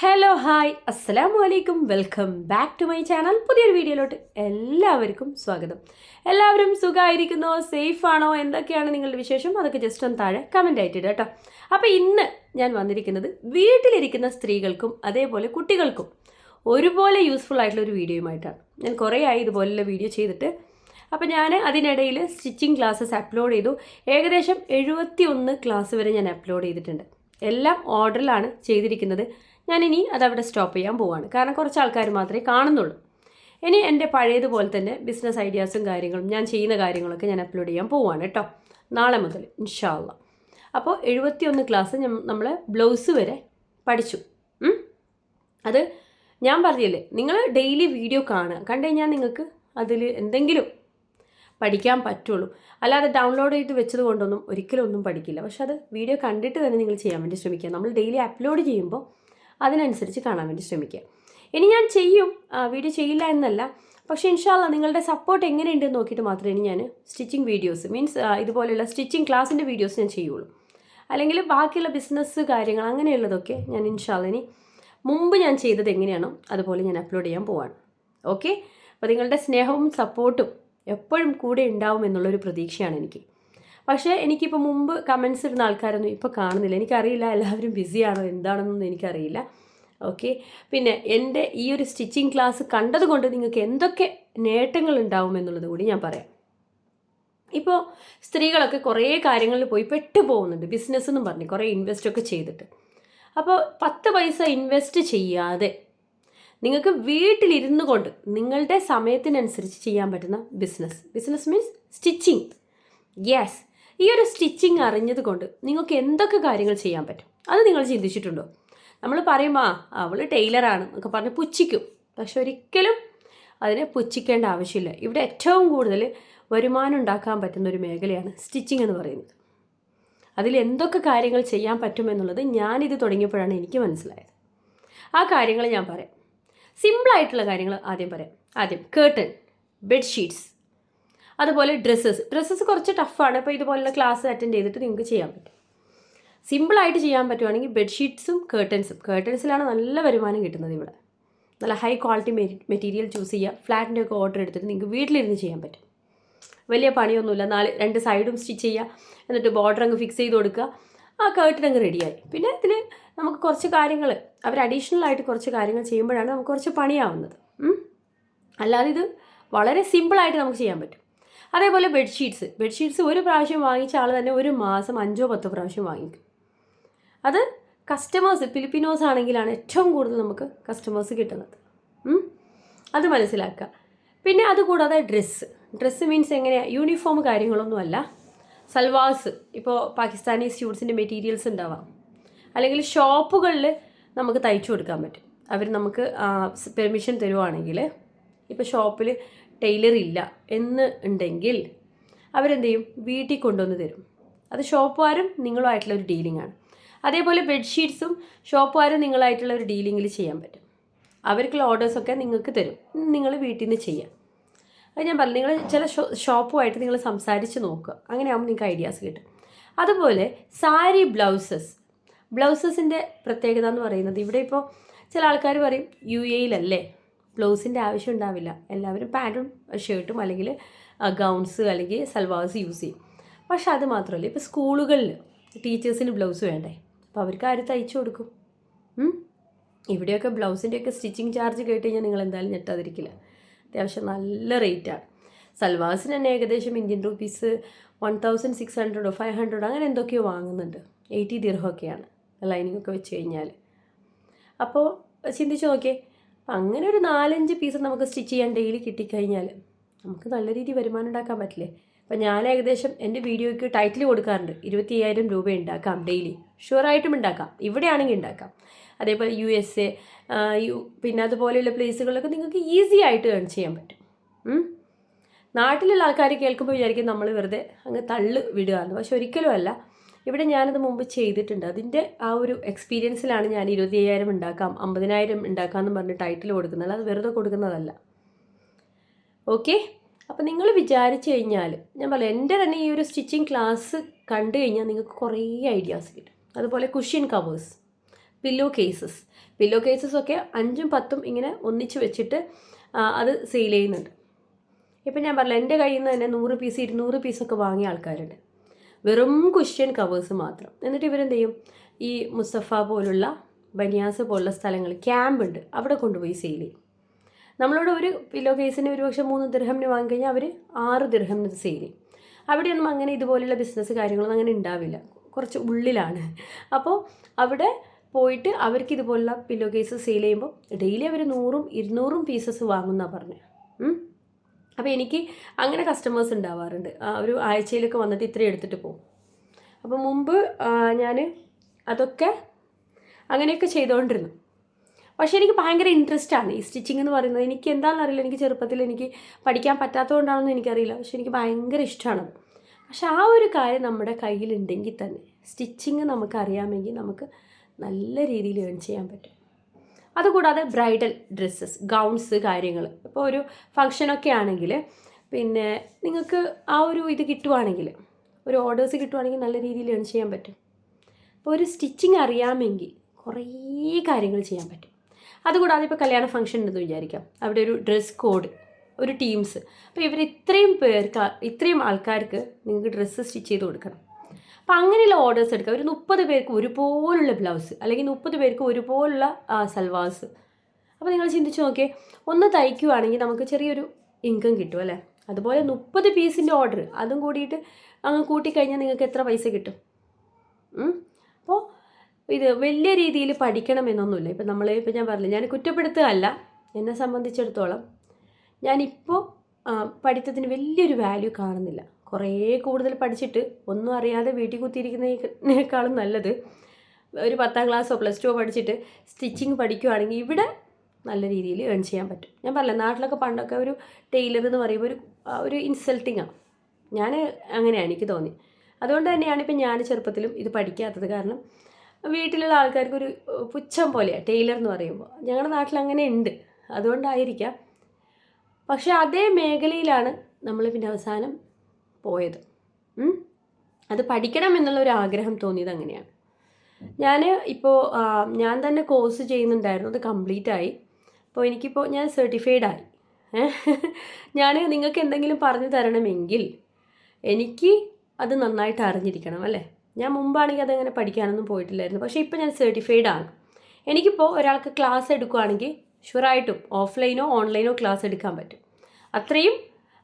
Hello hi അസ്സലാമു അലൈക്കും welcome back to my channel പുതിയൊരു വീഡിയോയിലോട്ട് എല്ലാവർക്കും സ്വാഗതം. എല്ലാവരും സുഖമായിരിക്കുന്നോ സേഫ് ആണോ? എന്തൊക്കെയാണ് നിങ്ങളുടെ വിശേഷം? അതൊക്കെ ജസ്റ്റ് ഒന്ന് താഴെ കമന്റ് ആയിട്ട് ഇടുക കേട്ടോ അപ്പോൾ ഇന്ന് ഞാൻ വന്നിരിക്കുന്നത് വീട്ടിലിരിക്കുന്ന സ്ത്രീകൾക്കും അതേപോലെ കുട്ടികൾക്കും ഒരുപോലെ യൂസ്ഫുൾ ആയിട്ടുള്ള ഒരു വീഡിയോയുമായിട്ടാണ് ഞാൻ കുറേ ആയി ഇതുപോലുള്ള വീഡിയോ ചെയ്തിട്ട് അപ്പോൾ ഞാൻ അതിനിടയിൽ സ്റ്റിച്ചിങ് ക്ലാസ്സസ് അപ്ലോഡ് ചെയ്തു. ഏകദേശം എഴുപത്തി ഒന്ന് ക്ലാസ് വരെ ഞാൻ അപ്ലോഡ് ചെയ്തിട്ടുണ്ട്. എല്ലാം ഓർഡറിലാണ് ചെയ്തിരിക്കുന്നത്. ഞാനിനി അതവിടെ സ്റ്റോപ്പ് ചെയ്യാൻ പോവാണ്. കാരണം കുറച്ച് ആൾക്കാർ മാത്രമേ കാണുന്നുള്ളൂ. ഇനി എന്റെ പഴയതുപോലെ തന്നെ ബിസിനസ് ഐഡിയാസും കാര്യങ്ങളും ഞാൻ ചെയ്യുന്ന കാര്യങ്ങളൊക്കെ ഞാൻ അപ്ലോഡ് ചെയ്യാൻ പോവാണ് കേട്ടോ. നാളെ മുതൽ ഇൻഷാല്ല അപ്പോൾ എഴുപത്തിയൊന്ന് ക്ലാസ് നമ്മൾ ബ്ലൗസ് വരെ പഠിച്ചു. അത് ഞാൻ പറഞ്ഞില്ലേ നിങ്ങൾ ഡെയിലി വീഡിയോ കാണുക. കണ്ടു കഴിഞ്ഞാൽ നിങ്ങൾക്ക് അതിൽ എന്തെങ്കിലും പഠിക്കാൻ പറ്റുള്ളൂ. അല്ലാതെ ഡൗൺലോഡ് ചെയ്ത് വെച്ചത് കൊണ്ടൊന്നും ഒരിക്കലും ഒന്നും പഠിക്കില്ല. പക്ഷെ അത് വീഡിയോ കണ്ടിട്ട് തന്നെ നിങ്ങൾ ചെയ്യാൻ വേണ്ടി ശ്രമിക്കുക. നമ്മൾ ഡെയിലി അപ്ലോഡ് ചെയ്യുമ്പോൾ അതിനനുസരിച്ച് കാണാൻ വേണ്ടി ശ്രമിക്കുക. ഇനി ഞാൻ ചെയ്യും. വീഡിയോ ചെയ്യില്ല എന്നല്ല. പക്ഷേ ഇൻഷാല്ല നിങ്ങളുടെ സപ്പോർട്ട് എങ്ങനെയുണ്ടെന്ന് നോക്കിയിട്ട് മാത്രമേ ഇനി ഞാൻ സ്റ്റിച്ചിങ് വീഡിയോസ് മീൻസ് ഇതുപോലെയുള്ള സ്റ്റിച്ചിങ് ക്ലാസ്സിന്റെ വീഡിയോസ് ഞാൻ ചെയ്യുള്ളൂ. അല്ലെങ്കിൽ ബാക്കിയുള്ള ബിസിനസ് കാര്യങ്ങൾ അങ്ങനെയുള്ളതൊക്കെ ഞാൻ ഇൻഷാല്ല ഇനി മുമ്പ് ഞാൻ ചെയ്തത് എങ്ങനെയാണോ അതുപോലെ ഞാൻ അപ്ലോഡ് ചെയ്യാൻ പോവാണ്. ഓക്കെ അപ്പോൾ നിങ്ങളുടെ സ്നേഹവും സപ്പോർട്ടും എപ്പോഴും കൂടെ ഉണ്ടാവും എന്നുള്ളൊരു പ്രതീക്ഷയാണ് എനിക്ക്. പക്ഷേ എനിക്കിപ്പോൾ മുമ്പ് കമൻസ് ഇടുന്ന ആൾക്കാരൊന്നും ഇപ്പോൾ കാണുന്നില്ല. എനിക്കറിയില്ല എല്ലാവരും ബിസിയാണോ എന്താണെന്നൊന്നും എനിക്കറിയില്ല. ഓക്കെ പിന്നെ എന്റെ ഈ ഒരു സ്റ്റിച്ചിങ് ക്ലാസ് കണ്ടതുകൊണ്ട് നിങ്ങൾക്ക് എന്തൊക്കെ നേട്ടങ്ങൾ ഉണ്ടാവും എന്നുള്ളത് കൂടി ഞാൻ പറയാം. ഇപ്പോൾ സ്ത്രീകളൊക്കെ കുറേ കാര്യങ്ങളിൽ പോയി പെട്ടു പോകുന്നുണ്ട് ബിസിനസ് എന്നും പറഞ്ഞ് കുറേ ഇൻവെസ്റ്റൊക്കെ ചെയ്തിട്ട്. അപ്പോൾ പത്ത് പൈസ ഇൻവെസ്റ്റ് ചെയ്യാതെ നിങ്ങൾക്ക് വീട്ടിലിരുന്നു കൊണ്ട് നിങ്ങളുടെ സമയത്തിനനുസരിച്ച് ചെയ്യാൻ പറ്റുന്ന business business means stitching yes ഈ ഒരു സ്റ്റിച്ചിങ് അറിഞ്ഞത് കൊണ്ട് നിങ്ങൾക്ക് എന്തൊക്കെ കാര്യങ്ങൾ ചെയ്യാൻ പറ്റും? അത് നിങ്ങൾ ചിന്തിച്ചിട്ടുണ്ടോ? നമ്മൾ പറയുമ്പോൾ അവൾ ടൈലറാണ് എന്നൊക്കെ പറഞ്ഞ് പുച്ഛിക്കും. പക്ഷെ ഒരിക്കലും അതിനെ പുച്ഛിക്കേണ്ട ആവശ്യമില്ല. ഇവിടെ ഏറ്റവും കൂടുതൽ വരുമാനം ഉണ്ടാക്കാൻ പറ്റുന്ന ഒരു മേഖലയാണ് സ്റ്റിച്ചിങ് എന്ന് പറയുന്നത്. അതിൽ എന്തൊക്കെ കാര്യങ്ങൾ ചെയ്യാൻ പറ്റുമെന്നുള്ളത് ഞാനിത് തുടങ്ങിയപ്പോഴാണ് എനിക്ക് മനസ്സിലായത്. ആ കാര്യങ്ങൾ ഞാൻ പറയാം. സിമ്പിളായിട്ടുള്ള കാര്യങ്ങൾ ആദ്യം പറയാം. ആദ്യം കേർട്ടൻ ബെഡ്ഷീറ്റ്സ് അതുപോലെ ഡ്രസ്സസ് ഡ്രസ്സസ് കുറച്ച് ടഫാണ് അപ്പോൾ ഇതുപോലുള്ള ക്ലാസ് അറ്റൻഡ് ചെയ്തിട്ട് നിങ്ങൾക്ക് ചെയ്യാൻ പറ്റും. സിമ്പിളായിട്ട് ചെയ്യാൻ പറ്റുവാണെങ്കിൽ ബെഡ്ഷീറ്റ്സും കേർട്ടൻസും കേർട്ടൻസിലാണ് നല്ല വരുമാനം കിട്ടുന്നത് ഇവിടെ. നല്ല ഹൈ ക്വാളിറ്റി മെറ്റീരിയൽ ചൂസ് ചെയ്യുക. ഫ്ലാറ്റിന്റെ ഒക്കെ ഓർഡർ എടുത്തിട്ട് നിങ്ങൾക്ക് വീട്ടിലിരുന്ന് ചെയ്യാൻ പറ്റും. വലിയ പണിയൊന്നുമില്ല. നാല് രണ്ട് സൈഡും സ്റ്റിച്ച് ചെയ്യുക. എന്നിട്ട് ബോർഡർ അങ്ങ് ഫിക്സ് ചെയ്ത് കൊടുക്കുക. ആ കേർട്ടൻ അങ്ങ് റെഡിയായി പിന്നെ ഇതിൽ നമുക്ക് കുറച്ച് കാര്യങ്ങൾ അവർ അഡീഷണൽ ആയിട്ട് കുറച്ച് കാര്യങ്ങൾ ചെയ്യുമ്പോഴാണ് നമുക്ക് കുറച്ച് പണിയാവുന്നത്. അല്ലാതെ ഇത് വളരെ സിമ്പിളായിട്ട് നമുക്ക് ചെയ്യാൻ പറ്റും. അതേപോലെ ബെഡ്ഷീറ്റ്സ്. ബെഡ്ഷീറ്റ്സ് ഒരു പ്രാവശ്യം വാങ്ങിച്ച ആൾ തന്നെ ഒരു മാസം അഞ്ചോ പത്തോ പ്രാവശ്യം വാങ്ങിക്കും. അത് കസ്റ്റമേഴ്സ് ഫിലിപ്പിനോസ് ആണെങ്കിലാണ് ഏറ്റവും കൂടുതൽ നമുക്ക് കസ്റ്റമേഴ്സ് കിട്ടുന്നത്. അത് മനസ്സിലാക്കുക. പിന്നെ അതുകൂടാതെ ഡ്രസ്സ് ഡ്രസ്സ് മീൻസ് എങ്ങനെയാണ് യൂണിഫോം കാര്യങ്ങളൊന്നുമല്ല സൽവാസ് ഇപ്പോൾ പാകിസ്ഥാനി സ്യൂട്ട്സിന്റെ മെറ്റീരിയൽസ് ഉണ്ടാവാം. അല്ലെങ്കിൽ ഷോപ്പുകളിൽ നമുക്ക് തയ്ച്ചു കൊടുക്കാൻ പറ്റും. അവർ നമുക്ക് പെർമിഷൻ തരുവാണെങ്കിൽ ഇപ്പോൾ ഷോപ്പിൽ ടൈലർ ഇല്ല എന്ന് ഉണ്ടെങ്കിൽ അവരെന്ത് ചെയ്യും വീട്ടിൽ കൊണ്ടുവന്ന് തരും. അത് ഷോപ്പുകാരും നിങ്ങളുമായിട്ടുള്ള ഒരു ഡീലിംഗ് ആണ്. അതേപോലെ ബെഡ്ഷീറ്റ്സും ഷോപ്പുകാരും നിങ്ങളായിട്ടുള്ള ഒരു ഡീലിങ്ങിൽ ചെയ്യാൻ പറ്റും. അവർക്കുള്ള ഓർഡേഴ്സൊക്കെ നിങ്ങൾക്ക് തരും. നിങ്ങൾ വീട്ടിൽ നിന്ന് ചെയ്യാം. അത് ഞാൻ പറഞ്ഞു നിങ്ങൾ ചില ഷോപ്പുമായിട്ട് നിങ്ങൾ സംസാരിച്ച് നോക്കുക. അങ്ങനെയാകുമ്പോൾ നിങ്ങൾക്ക് ഐഡിയാസ് കിട്ടും. അതുപോലെ സാരി ബ്ലൗസസ്. ബ്ലൗസസിന്റെ പ്രത്യേകത എന്ന് പറയുന്നത് ഇവിടെ ഇപ്പോൾ ചില ആൾക്കാർ പറയും യു എയിലല്ലേ ബ്ലൗസിന്റെ ആവശ്യം ഉണ്ടാവില്ല. എല്ലാവരും പാന്റും ഷർട്ടും അല്ലെങ്കിൽ ഗൗൺസ് അല്ലെങ്കിൽ സൽവാസ് യൂസ് ചെയ്യും. പക്ഷെ അത് മാത്രമല്ല ഇപ്പോൾ സ്കൂളുകളിൽ ടീച്ചേഴ്സിന് ബ്ലൗസ് വേണ്ടേ? അപ്പോൾ അവർക്ക് ആര് തയ്ച്ചു കൊടുക്കും? ഇവിടെയൊക്കെ ബ്ലൗസിന്റെയൊക്കെ സ്റ്റിച്ചിങ് ചാർജ് കേട്ട് കഴിഞ്ഞാൽ നിങ്ങൾ എന്തായാലും ഞെട്ടാതിരിക്കില്ല. അത്യാവശ്യം നല്ല റേറ്റാണ് സൽവാസിന് തന്നെ ഏകദേശം Indian rupees one thousand six ഹൺഡ്രഡോ five ഹൺഡ്രഡോ അങ്ങനെ എന്തൊക്കെയോ വാങ്ങുന്നുണ്ട്. എയ്റ്റി ദിർഹമൊക്കെയാണ് ലൈനിങ് ഒക്കെ വെച്ച് കഴിഞ്ഞാൽ അപ്പോൾ ചിന്തിച്ച് നോക്കിയേ അപ്പം അങ്ങനെ ഒരു നാലഞ്ച് പീസ് നമുക്ക് സ്റ്റിച്ച് ചെയ്യാൻ ഡെയിലി കിട്ടിക്കഴിഞ്ഞാൽ നമുക്ക് നല്ല രീതിയിൽ വരുമാനം ഉണ്ടാക്കാൻ പറ്റില്ലേ? അപ്പം ഞാൻ ഏകദേശം എന്റെ വീഡിയോയ്ക്ക് ടൈറ്റിൽ കൊടുക്കാറുണ്ട്. ഇരുപത്തി അയ്യായിരം രൂപ ഉണ്ടാക്കാം ഡെയിലി ഷുവറായിട്ടും ഉണ്ടാക്കാം. ഇവിടെയാണെങ്കിൽ ഉണ്ടാക്കാം. അതേപോലെ യു എസ് എ യു പിന്നെ അതുപോലെയുള്ള പ്ലേസുകളിലൊക്കെ നിങ്ങൾക്ക് ഈസി ആയിട്ട് ഏൺ ചെയ്യാൻ പറ്റും. നാട്ടിലുള്ള ആൾക്കാർ കേൾക്കുമ്പോൾ വിചാരിക്കും നമ്മൾ വെറുതെ അങ്ങ് തള്ളു വിടുകയാണ് പക്ഷെ ഒരിക്കലും അല്ല. ഇവിടെ ഞാനത് മുമ്പ് ചെയ്തിട്ടുണ്ട്. അതിന്റെ ആ ഒരു എക്സ്പീരിയൻസിലാണ് ഞാൻ ഇരുപത്തി അയ്യായിരം ഉണ്ടാക്കാം അമ്പതിനായിരം ഉണ്ടാക്കാം എന്ന് പറഞ്ഞ് ടൈറ്റിൽ കൊടുക്കുന്നത്. അത് വെറുതെ കൊടുക്കുന്നതല്ല. ഓക്കെ അപ്പോൾ നിങ്ങൾ വിചാരിച്ചു കഴിഞ്ഞാൽ ഞാൻ പറയാം എന്റെ തന്നെ ഈ ഒരു സ്റ്റിച്ചിങ് ക്ലാസ് കണ്ടു കഴിഞ്ഞാൽ നിങ്ങൾക്ക് കുറേ ഐഡിയാസ് കിട്ടും. അതുപോലെ cushion covers pillow cases pillow cases ഒക്കെ അഞ്ചും പത്തും ഇങ്ങനെ ഒന്നിച്ച് വെച്ചിട്ട് അത് സെയിൽ ചെയ്യുന്നുണ്ട്. ഇപ്പം ഞാൻ പറഞ്ഞില്ല എന്റെ കയ്യിൽ നിന്ന് തന്നെ നൂറ് പീസ് ഇരുന്നൂറ് പീസൊക്കെ വാങ്ങിയ ആൾക്കാരുണ്ട്. വെറും ക്വസ്റ്റ്യൻ കവേഴ്സ് മാത്രം. എന്നിട്ട് ഇവരെന്ത് ചെയ്യും ഈ മുസഫ പോലുള്ള ബനിയാസ് പോലുള്ള സ്ഥലങ്ങൾ ക്യാമ്പ് ഉണ്ട്. അവിടെ കൊണ്ടുപോയി സെയിൽ ചെയ്യും. നമ്മളോട് ഒരു പില്ലോ കേസിന് ഒരു പക്ഷേ മൂന്ന് ദിർഹമിന് വാങ്ങിക്കഴിഞ്ഞാൽ അവർ ആറ് ദിർഹമിന് സെയിൽ ചെയ്യും. അവിടെയൊന്നും അങ്ങനെ ഇതുപോലെയുള്ള ബിസിനസ് കാര്യങ്ങളൊന്നും അങ്ങനെ ഉണ്ടാവില്ല കുറച്ച് ഉള്ളിലാണ്. അപ്പോൾ അവിടെ പോയിട്ട് അവർക്ക് ഇതുപോലുള്ള പില്ലോ കേസ് സെയിൽ ചെയ്യുമ്പോൾ ഡെയിലി അവർ നൂറും ഇരുന്നൂറും പീസസ് വാങ്ങുന്നതാണ് പറഞ്ഞത് അപ്പോൾ എനിക്ക് അങ്ങനെ കസ്റ്റമേഴ്സ് ഉണ്ടാവാറുണ്ട്. ഒരു ആഴ്ചയിലൊക്കെ വന്നിട്ട് ഇത്രയും എടുത്തിട്ട് പോകും അപ്പോൾ മുമ്പ് ഞാൻ അതൊക്കെ അങ്ങനെയൊക്കെ ചെയ്തുകൊണ്ടിരുന്നു പക്ഷേ എനിക്ക് ഭയങ്കര ആണ്. ഈ സ്റ്റിച്ചിങ് എന്ന് പറയുന്നത് എനിക്ക് എന്താണെന്ന് അറിയില്ല. എനിക്ക് ചെറുപ്പത്തിൽ എനിക്ക് പഠിക്കാൻ പറ്റാത്തതുകൊണ്ടാണെന്ന് എനിക്കറിയില്ല. പക്ഷെ എനിക്ക് ഭയങ്കര ഇഷ്ടമാണ് പക്ഷെ ആ ഒരു കാര്യം നമ്മുടെ കയ്യിലുണ്ടെങ്കിൽ തന്നെ സ്റ്റിച്ചിങ് നമുക്ക് അറിയാമെങ്കിൽ നമുക്ക് നല്ല രീതിയിൽ ഏൺ ചെയ്യാൻ പറ്റും. അതുകൂടാതെ ബ്രൈഡൽ ഡ്രസ്സസ് ഗൗൺസ് കാര്യങ്ങൾ. ഇപ്പോൾ ഒരു ഫങ്ഷനൊക്കെ ആണെങ്കിൽ പിന്നെ നിങ്ങൾക്ക് ആ ഒരു ഇത് കിട്ടുവാണെങ്കിൽ ഒരു ഓർഡേഴ്സ് കിട്ടുവാണെങ്കിൽ നല്ല രീതിയിൽ ഏൺ ചെയ്യാൻ പറ്റും. അപ്പോൾ ഒരു സ്റ്റിച്ചിങ് അറിയാമെങ്കിൽ കുറേ കാര്യങ്ങൾ ചെയ്യാൻ പറ്റും. അതുകൂടാതെ ഇപ്പോൾ കല്യാണ ഫംഗ്ഷൻ ഉണ്ടെന്ന് വിചാരിക്കാം. അവിടെ ഒരു ഡ്രസ് കോഡ് ഒരു ടീംസ് അപ്പോൾ ഇവർ ഇത്രയും പേർക്ക് ഇത്രയും ആൾക്കാർക്ക് നിങ്ങൾക്ക് ഡ്രസ്സ് സ്റ്റിച്ച് ചെയ്ത് കൊടുക്കണം. അപ്പോൾ അങ്ങനെയുള്ള ഓർഡേഴ്സ് എടുക്കുക. ഒരു മുപ്പത് പേർക്ക് ഒരുപോലുള്ള ബ്ലൗസ് അല്ലെങ്കിൽ മുപ്പത് പേർക്ക് ഒരുപോലുള്ള സൽവാസ്. അപ്പോൾ നിങ്ങൾ ചിന്തിച്ച് നോക്കിയേ ഒന്ന് തയ്ക്കുവാണെങ്കിൽ നമുക്ക് ചെറിയൊരു ഇൻകം കിട്ടും അല്ലേ? അതുപോലെ മുപ്പത് പീസിന്റെ ഓർഡർ അതും കൂടിയിട്ട് അങ്ങ് കൂട്ടിക്കഴിഞ്ഞാൽ നിങ്ങൾക്ക് എത്ര പൈസ കിട്ടും? അപ്പോൾ ഇത് വലിയ രീതിയിൽ പഠിക്കണമെന്നൊന്നുമില്ല. ഇപ്പം നമ്മൾ ഇപ്പം ഞാൻ പറഞ്ഞില്ല ഞാൻ കുറ്റപ്പെടുത്തുകയല്ല. എന്നെ സംബന്ധിച്ചിടത്തോളം ഞാനിപ്പോൾ പഠിത്തത്തിന് വലിയൊരു വാല്യൂ കാണുന്നില്ല. കുറേ കൂടുതൽ പഠിച്ചിട്ട് ഒന്നും അറിയാതെ വീട്ടിൽ കുത്തിയിരിക്കുന്നതിനേക്കാളും നല്ലത്. ഒരു പത്താം ക്ലാസ്സോ പ്ലസ് ടുവോ പഠിച്ചിട്ട് സ്റ്റിച്ചിങ് പഠിക്കുവാണെങ്കിൽ ഇവിടെ നല്ല രീതിയിൽ ഏൺ ചെയ്യാൻ പറ്റും. ഞാൻ പറഞ്ഞില്ല നാട്ടിലൊക്കെ പണ്ടൊക്കെ ഒരു ടൈലർ എന്ന് പറയുമ്പോൾ ഒരു ഒരു ഇൻസൾട്ടിങ് ആണ് ഞാൻ അങ്ങനെയാണ് എനിക്ക് തോന്നി. അതുകൊണ്ട് തന്നെയാണ് ഇപ്പം ഞാൻ ചെറുപ്പത്തിലും ഇത് പഠിക്കാത്തത്. കാരണം വീട്ടിലുള്ള ആൾക്കാർക്ക് ഒരു പുച്ഛം പോലെയാണ് ടൈലർ എന്ന് പറയുമ്പോൾ. ഞങ്ങളുടെ നാട്ടിൽ അങ്ങനെ ഉണ്ട്. അതുകൊണ്ടായിരിക്കാം. പക്ഷേ അതേ മേഖലയിലാണ് നമ്മൾ പിന്നെ അവസാനം പോയത്. അത് പഠിക്കണം എന്നുള്ള ഒരു ആഗ്രഹം തോന്നിയത് അങ്ങനെയാണ്. ഞാൻ ഇപ്പോൾ ഞാൻ തന്നെ കോഴ്സ് ചെയ്യുന്നുണ്ടായിരുന്നു. അത് കംപ്ലീറ്റ് ആയി. അപ്പോൾ എനിക്കിപ്പോൾ ഞാൻ സർട്ടിഫൈഡ് ആയി. ഞാൻ നിങ്ങൾക്ക് എന്തെങ്കിലും പറഞ്ഞു തരണമെങ്കിൽ എനിക്ക് അത് നന്നായിട്ട് അറിഞ്ഞിരിക്കണം അല്ലേ? ഞാൻ മുമ്പാണെങ്കിൽ അതങ്ങനെ പഠിക്കാനൊന്നും പോയിട്ടില്ലായിരുന്നു. പക്ഷേ ഇപ്പോൾ ഞാൻ സർട്ടിഫൈഡ് ആണ്. എനിക്കിപ്പോൾ ഒരാൾക്ക് ക്ലാസ് എടുക്കുകയാണെങ്കിൽ ഷുവറായിട്ടും ഓഫ്ലൈനോ ഓൺലൈനോ ക്ലാസ് എടുക്കാൻ പറ്റും. അത്രയും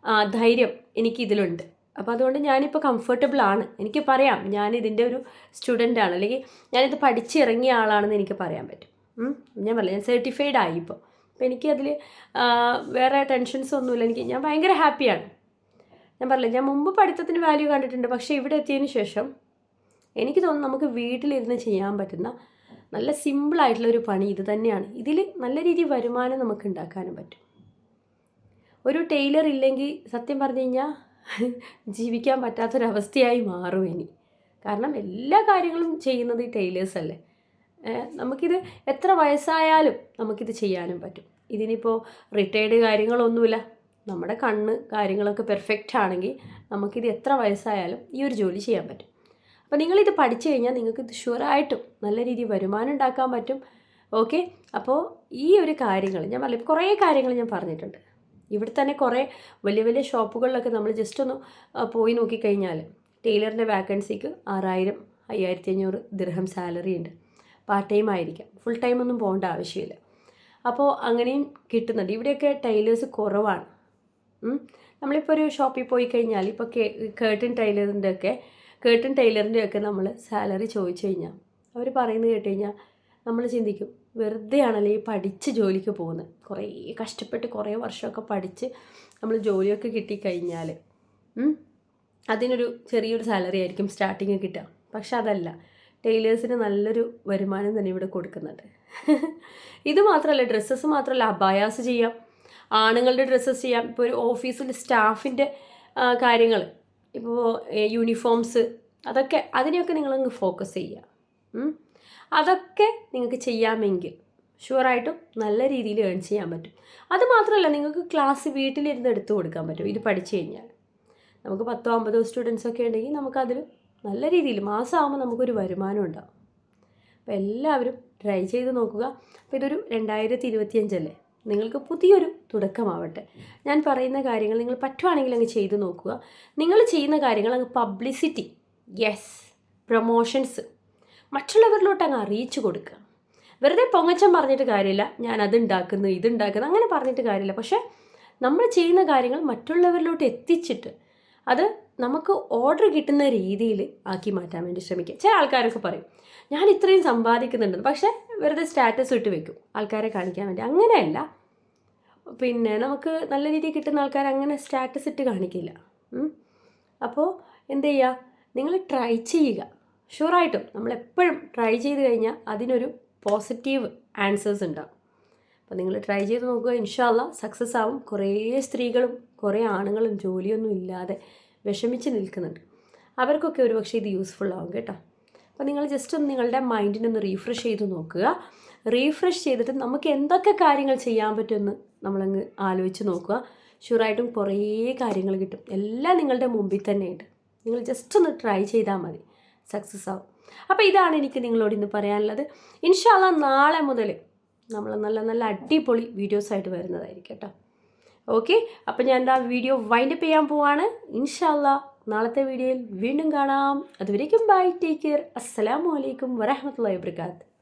ധൈര്യം ധൈര്യം എനിക്കിതിലുണ്ട്. അപ്പോൾ അതുകൊണ്ട് ഞാനിപ്പോൾ കംഫർട്ടബിൾ ആണ്. എനിക്ക് പറയാം ഞാൻ ഇതിന്റെ ഒരു സ്റ്റുഡന്റ് ആണ്. അല്ലെങ്കിൽ ഞാനിത് പഠിച്ചിറങ്ങിയ ആളാണെന്ന് എനിക്ക് പറയാൻ പറ്റും. ഞാൻ പറയാം ഞാൻ സർട്ടിഫൈഡ് ആയി ഇപ്പോൾ അപ്പോൾ എനിക്കതിൽ വേറെ ടെൻഷൻസ് ഒന്നുമില്ല. എനിക്ക് ഞാൻ ഭയങ്കര ഹാപ്പിയാണ് ഞാൻ പറഞ്ഞില്ല ഞാൻ മുമ്പ് പഠിത്തത്തിന് വാല്യൂ കണ്ടിട്ടുണ്ട്. പക്ഷേ ഇവിടെ എത്തിയതിന് ശേഷം എനിക്ക് തോന്നുന്നു നമുക്ക് വീട്ടിലിരുന്ന് ചെയ്യാൻ പറ്റുന്ന നല്ല സിമ്പിളായിട്ടുള്ള ഒരു പണി ഇത് തന്നെയാണ്. ഇതിൽ നല്ല രീതിയിൽ വരുമാനം നമുക്ക് ഉണ്ടാക്കാനും പറ്റും. ഒരു ടൈലർ ഇല്ലെങ്കിൽ സത്യം പറഞ്ഞു കഴിഞ്ഞാൽ ജീവിക്കാൻ പറ്റാത്തൊരവസ്ഥയായി മാറും ഇനി. കാരണം എല്ലാ കാര്യങ്ങളും ചെയ്യുന്നത് ഈ ടൈലേഴ്സ് അല്ലേ? നമുക്കിത് എത്ര വയസ്സായാലും നമുക്കിത് ചെയ്യാനും പറ്റും. ഇതിനിപ്പോൾ റിട്ടയർഡ് കാര്യങ്ങളൊന്നുമില്ല. നമ്മുടെ കണ്ണ് കാര്യങ്ങളൊക്കെ പെർഫെക്റ്റ് ആണെങ്കിൽ നമുക്കിത് എത്ര വയസ്സായാലും ഈ ഒരു ജോലി ചെയ്യാൻ പറ്റും. അപ്പോൾ നിങ്ങളിത് പഠിച്ചു കഴിഞ്ഞാൽ നിങ്ങൾക്ക് ഇത് ഷുവറായിട്ടും നല്ല രീതിയിൽ വരുമാനം ഉണ്ടാക്കാൻ പറ്റും. ഓക്കെ? അപ്പോൾ ഈ ഒരു കാര്യങ്ങൾ ഞാൻ പറഞ്ഞു കുറേ കാര്യങ്ങൾ ഞാൻ പറഞ്ഞിട്ടുണ്ട്. ഇവിടെ തന്നെ കുറേ വലിയ വലിയ ഷോപ്പുകളിലൊക്കെ നമ്മൾ ജസ്റ്റ് ഒന്ന് പോയി നോക്കിക്കഴിഞ്ഞാൽ ടൈലറിന്റെ വാക്കൻസിക്ക് ആറായിരം അയ്യായിരത്തി അഞ്ഞൂറ് ദിർഹം സാലറി ഉണ്ട്. പാർട്ട് ടൈം ആയിരിക്കാം. ഫുൾ ടൈം ഒന്നും പോകേണ്ട ആവശ്യമില്ല. അപ്പോൾ അങ്ങനെയും കിട്ടുന്നുണ്ട്. ഇവിടെയൊക്കെ ടൈലേഴ്സ് കുറവാണ്. നമ്മളിപ്പോൾ ഒരു ഷോപ്പിൽ പോയി കഴിഞ്ഞാൽ ഇപ്പോൾ കേ കേട്ടൺ ടൈലറിന്റെ ഒക്കെ കേട്ടൺ ഒക്കെ നമ്മൾ സാലറി ചോദിച്ചു കഴിഞ്ഞാൽ അവർ പറയുന്നത് കേട്ട് കഴിഞ്ഞാൽ നമ്മൾ ചിന്തിക്കും വെറുതെ ആണല്ലേ ഈ പഠിച്ച് ജോലിക്ക് പോകുന്നത്? കുറേ കഷ്ടപ്പെട്ട് കുറേ വർഷമൊക്കെ പഠിച്ച് നമ്മൾ ജോലിയൊക്കെ കിട്ടിക്കഴിഞ്ഞാൽ അതിനൊരു ചെറിയൊരു സാലറി ആയിരിക്കും സ്റ്റാർട്ടിങ് കിട്ടുക. പക്ഷെ അതല്ല ടൈലേഴ്സിന് നല്ലൊരു വരുമാനം തന്നെ ഇവിടെ കൊടുക്കുന്നുണ്ട്. ഇത് മാത്രമല്ല ഡ്രസ്സസ് മാത്രമല്ല അബായാസ് ചെയ്യാം ആണുങ്ങളുടെ ഡ്രസ്സസ് ചെയ്യാം. ഇപ്പോൾ ഒരു ഓഫീസിൽ സ്റ്റാഫിന്റെ കാര്യങ്ങൾ ഇപ്പോൾ യൂണിഫോംസ് അതൊക്കെ അതിനെയൊക്കെ നിങ്ങളങ്ങ് ഫോക്കസ് ചെയ്യുക. അതൊക്കെ നിങ്ങൾക്ക് ചെയ്യാമെങ്കിൽ ഷുവറായിട്ടും നല്ല രീതിയിൽ ഏൺ ചെയ്യാൻ പറ്റും. അതുമാത്രമല്ല നിങ്ങൾക്ക് ക്ലാസ് വീട്ടിലിരുന്ന് എടുത്തു കൊടുക്കാൻ പറ്റും. ഇത് പഠിച്ചു കഴിഞ്ഞാൽ. നമുക്ക് പത്തോ അമ്പതോ സ്റ്റുഡൻസ് ഒക്കെ ഉണ്ടെങ്കിൽ നമുക്കതിൽ നല്ല രീതിയിൽ മാസമാകുമ്പോൾ നമുക്കൊരു വരുമാനം ഉണ്ടാകും അപ്പോൾ എല്ലാവരും ട്രൈ ചെയ്ത് നോക്കുക. അപ്പോൾ ഇതൊരു രണ്ടായിരത്തി ഇരുപത്തിയഞ്ചല്ലേ നിങ്ങൾക്ക് പുതിയൊരു തുടക്കമാവട്ടെ. ഞാൻ പറയുന്ന കാര്യങ്ങൾ നിങ്ങൾ പറ്റുവാണെങ്കിൽ അങ്ങ് ചെയ്ത് നോക്കുക. നിങ്ങൾ ചെയ്യുന്ന കാര്യങ്ങൾ അങ്ങ് പബ്ലിസിറ്റി യെസ് പ്രൊമോഷൻസ് മറ്റുള്ളവരിലോട്ട് അങ്ങ് അറിയിച്ചു കൊടുക്കുക. വെറുതെ പൊങ്ങച്ചം പറഞ്ഞിട്ട് കാര്യമില്ല. ഞാൻ അത് ഉണ്ടാക്കുന്നു ഇത് അങ്ങനെ പറഞ്ഞിട്ട് കാര്യമില്ല. പക്ഷേ നമ്മൾ ചെയ്യുന്ന കാര്യങ്ങൾ മറ്റുള്ളവരിലോട്ട് എത്തിച്ചിട്ട് അത് നമുക്ക് ഓർഡർ കിട്ടുന്ന രീതിയിൽ ആക്കി മാറ്റാൻ വേണ്ടി ശ്രമിക്കുക. ചില ആൾക്കാരൊക്കെ പറയും ഞാൻ ഇത്രയും സമ്പാദിക്കുന്നുണ്ടെന്ന് പക്ഷേ വെറുതെ സ്റ്റാറ്റസ് ഇട്ട് വെക്കും ആൾക്കാരെ കാണിക്കാൻ വേണ്ടി. അങ്ങനെയല്ല. പിന്നെ നമുക്ക് നല്ല രീതിയിൽ കിട്ടുന്ന ആൾക്കാർ അങ്ങനെ സ്റ്റാറ്റസ് ഇട്ട് കാണിക്കില്ല. അപ്പോൾ എന്ത് ചെയ്യുക? നിങ്ങൾ ട്രൈ ചെയ്യുക. ഷുവറായിട്ടും നമ്മൾ എപ്പോഴും ട്രൈ ചെയ്ത് കഴിഞ്ഞാൽ അതിനൊരു പോസിറ്റീവ് ആൻസേഴ്സ് ഉണ്ടാകും അപ്പോൾ നിങ്ങൾ ട്രൈ ചെയ്ത് നോക്കുക ഇൻഷാല്ല സക്സസ് ആവും. കുറേ സ്ത്രീകളും കുറേ ആണുങ്ങളും ജോലിയൊന്നും ഇല്ലാതെ വിഷമിച്ച് നിൽക്കുന്നുണ്ട്. അവർക്കൊക്കെ ഒരു പക്ഷേ ഇത് യൂസ്ഫുൾ ആവും കേട്ടോ. അപ്പോൾ നിങ്ങൾ ജസ്റ്റ് ഒന്ന് നിങ്ങളുടെ മൈൻഡിനൊന്ന് റീഫ്രഷ് ചെയ്ത് നോക്കുക. റീഫ്രഷ് ചെയ്തിട്ട് നമുക്ക് എന്തൊക്കെ കാര്യങ്ങൾ ചെയ്യാൻ പറ്റുമെന്ന് നമ്മളങ്ങ് ആലോചിച്ച് നോക്കുക. ഷുവറായിട്ടും കുറേ കാര്യങ്ങൾ കിട്ടും. എല്ലാം നിങ്ങളുടെ മുമ്പിൽ തന്നെയുണ്ട് നിങ്ങൾ ജസ്റ്റ് ഒന്ന് ട്രൈ ചെയ്താൽ മതി. സക്സസ് ആവും. അപ്പോൾ ഇതാണ് എനിക്ക് നിങ്ങളോട് ഇന്ന് പറയാനുള്ളത്. ഇൻഷാല്ല നാളെ മുതൽ നമ്മൾ നല്ല നല്ല അടിപൊളി വീഡിയോസായിട്ട് വരുന്നതായിരിക്കും കേട്ടോ. ഓക്കെ അപ്പോൾ ഞാൻ എന്താ വീഡിയോ വൈൻഡപ്പ് ചെയ്യാൻ പോവാണ്. ഇൻഷാല്ല നാളത്തെ വീഡിയോയിൽ വീണ്ടും കാണാം. അതുവരേക്കും ബൈ ടേക്ക് കെയർ അസ്സലാമലൈക്കും വരഹമത്തുള്ളാഹി വബർക്കാത്ത്